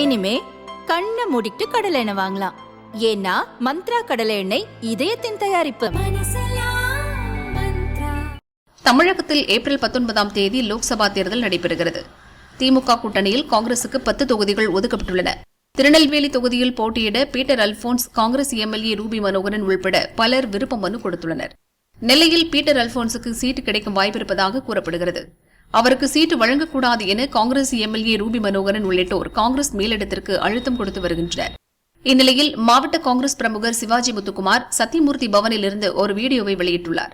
இனிமே கண்ணை மூடிட்டு கடலை எண்ணெய் வாங்கலாம். ஏன்னா மந்த்ரா கடலை எண்ணெய் இதயத்தின் தயாரிப்பு. தமிழகத்தில் ஏப்ரல் பத்தொன்பதாம் தேதி லோக்சபா தேர்தல் நடைபெறுகிறது. திமுக கூட்டணியில் காங்கிரசுக்கு பத்து தொகுதிகள் ஒதுக்கப்பட்டுள்ளன. திருநெல்வேலி தொகுதியில் போட்டியிட Peter Alphonse Congress MLA Ruby Manoharan உள்பட பலர் விருப்ப மனு கொடுத்துள்ளனர். நெல்லையில் பீட்டர் அல்போன்ஸுக்கு சீட்டு கிடைக்கும் வாய்ப்பிருப்பதாக கூறப்படுகிறது. அவருக்கு சீட்டு வழங்கக்கூடாது என காங்கிரஸ் எம்எல்ஏ ரூபி மனோகரன் உள்ளிட்டோர் காங்கிரஸ் மேலிடத்திற்கு அழுத்தம் கொடுத்து வருகின்றனர். இந்நிலையில் மாவட்ட காங்கிரஸ் பிரமுகர் சிவாஜி முத்துக்குமார் சத்தியமூர்த்தி பவனிலிருந்து ஒரு வீடியோவை வெளியிட்டுள்ளார்.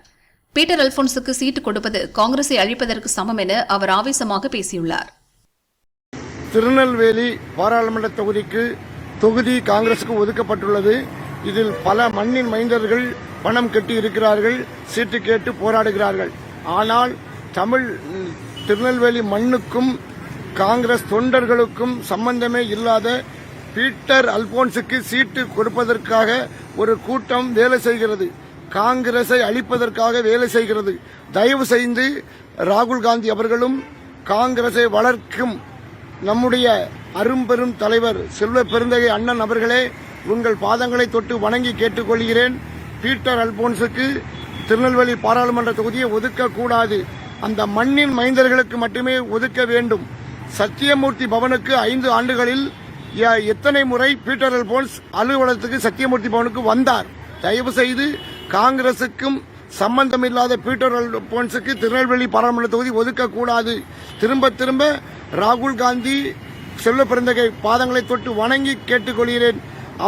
பீட்டர் அல்போன்ஸுக்கு சீட்டு கொடுப்பது காங்கிரஸை அழிப்பதற்கு சமம் என அவர் ஆவேசமாக பேசியுள்ளார். திருநெல்வேலி பாராளுமன்ற தொகுதிக்கு தொகுதி காங்கிரசுக்கு ஒதுக்கப்பட்டுள்ளது. இதில் பல மண்ணின் மைந்தர்கள் பணம் கட்டி இருக்கிறார்கள் சீட்டு கேட்டு போராடுகிறார்கள். ஆனால் தமிழ் திருநெல்வேலி மண்ணுக்கும் காங்கிரஸ் தொண்டர்களுக்கும் சம்பந்தமே இல்லாத பீட்டர் அல்போன்ஸுக்கு சீட்டு கொடுப்பதற்காக ஒரு கூட்டம் வேலை செய்கிறது. காங்கிரஸை அழிப்பதற்காக வேலை செய்கிறது. தயவு செய்து ராகுல் காந்தி அவர்களும் காங்கிரஸை வளர்க்கும் நம்முடைய அரும்பெரும் தலைவர் செல்வ பெருந்தகை அண்ணன் அவர்களே உங்கள் பாதங்களை தொட்டு வணங்கி கேட்டுக்கொள்கிறேன். பீட்டர் அல்போன்ஸுக்கு திருநெல்வேலி பாராளுமன்ற தொகுதியை ஒதுக்கக்கூடாது. அந்த மண்ணின் மைந்தர்களுக்கு மட்டுமே ஒதுக்க வேண்டும். சத்தியமூர்த்தி பவனுக்கு ஐந்து ஆண்டுகளில் எத்தனை முறை பீட்டர் அல்போன்ஸ் அலுவலகத்துக்கு சத்தியமூர்த்தி பவனுக்கு வந்தார்? தயவு செய்து காங்கிரசுக்கும் சம்பந்தமில்லாத பீட்டர் அல்போன்ஸுக்கு திருநெல்வேலி பாராளுமன்ற தொகுதி ஒதுக்கக்கூடாது. திரும்ப திரும்ப ராகுல் காந்தி செல்வ பிறந்தகை பாதங்களை தொட்டு வணங்கி கேட்டுக்கொள்கிறேன்.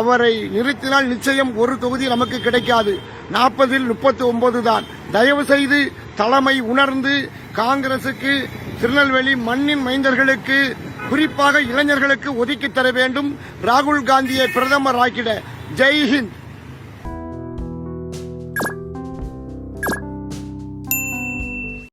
அவரை நிறுத்தினால் நிச்சயம் ஒரு தொகுதி நமக்கு கிடைக்காது. நாற்பதில் முப்பத்தி ஒன்பது தான் தயவு செய்து தலைமை உணர்ந்து காங்கிரசுக்கு திருநெல்வேலி மண்ணின் மைந்தர்களுக்கு குறிப்பாக இளைஞர்களுக்கு ஒதுக்கி தர வேண்டும். ராகுல் காந்தியை பிரதமர் ஆக்கிட. ஜெய் ஹிந்த்.